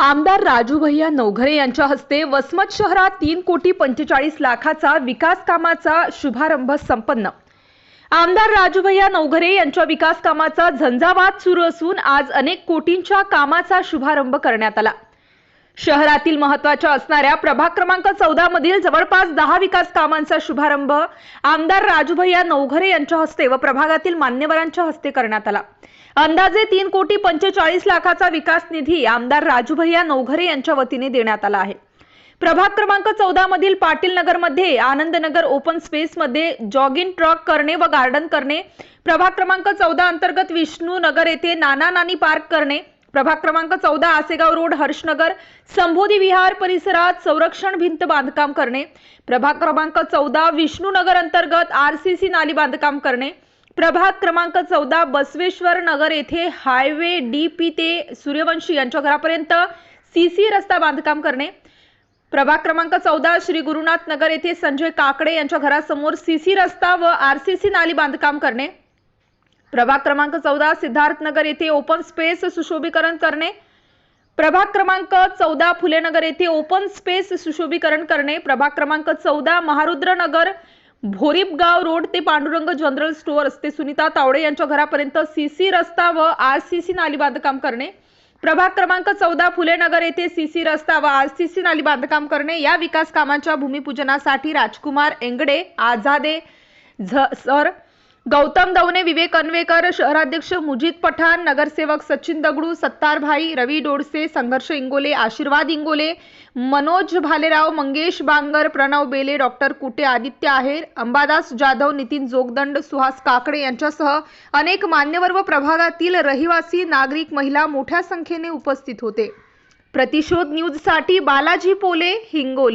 आमदार राजू भैया नवघरे यांच्या हस्ते वसमत शहरात तीन कोटी पंचेचाळीस लाखाचा विकास कामाचा शुभारंभ संपन्न. आमदार राजू भैया नवघरे यांच्या विकास कामाचा झंझावात सुरू असून आज अनेक कोटींच्या कामाचा शुभारंभ करण्यात आला. शहरातील महत्त्वाच्या असणाऱ्या प्रभाग क्रमांक चौदा मधील जवळपास दहा विकास कामांचा शुभारंभ आमदार राजूभैया नवघरे यांच्या हस्ते व प्रभागातील मान्यवरांच्या हस्ते करण्यात आला. अंदाजे तीन कोटी पंचेचाळीस लाखाचा विकास निधी आमदार राजूभैया नवघरे यांच्या वतीने देण्यात आला आहे. प्रभाग क्रमांक चौदा मधील पाटील नगरमध्ये आनंदनगर ओपन स्पेस मध्ये जॉगिंग ट्रक करणे व गार्डन करणे प्रभाग क्रमांक चौदा अंतर्गत विष्णू नगर येथे नाना नानी पार्क करणे प्रभाग क्रमांक चौदा आसेगाव रोड हर्षनगर संबोधी विहार परिसरात संरक्षण भिंत बांधकाम करणे. प्रभाग क्रमांक चौदा विष्णूनगर अंतर्गत आर सी सी नाली बांधकाम करणे. प्रभाग क्रमांक चौदा बसवेश्वर नगर येथे हायवे डी पी ते सूर्यवंशी यांच्या घरापर्यंत सी सी रस्ता बांधकाम करणे. प्रभाग क्रमांक चौदा श्री गुरुनाथ नगर येथे संजय काकडे यांच्या घरासमोर सी सी रस्ता व आर सी सी नाली बांधकाम करणे. प्रभाग क्रमांक चौदा सिद्धार्थनगर येथे ओपन स्पेस सुशोभीकरण करणे. प्रभाग क्रमांक चौदा फुलेनगर येथे ओपन स्पेस सुशोभीकरण करणे. प्रभाग क्रमांक चौदा महारुद्रनगर भोरीपगाव रोड ते पांडुरंग जनरल स्टोअर ते सुनीता तावडे यांच्या घरापर्यंत सीसी रस्ता व आर सी सी नाली बांधकाम करणे. प्रभाग क्रमांक चौदा फुलेनगर येथे येथे सीसी रस्ता व आर सी सी नाली बांधकाम करणे. या विकास कामांच्या भूमिपूजनासाठी राजकुमार एंगडे आझादे झ सर गौतम दवने विवेक अन्वेकर शहराध्यक्ष मुजीद पठाण नगरसेवक सचिन दगडू सत्तारभाई रवी डोडसे संघर्ष इंगोले आशीर्वाद इंगोले मनोज भालेराव मंगेश बांगर प्रणव बेले डॉक्टर कुटे आदित्य आहेर अंबादास जाधव नितीन जोगदंड सुहास काकडे यांच्यासह अनेक मान्यवर व प्रभागातील रहिवासी नागरिक महिला मोठ्या संख्येने उपस्थित होते. प्रतिशोध न्यूजसाठी बालाजी पोले हिंगोली.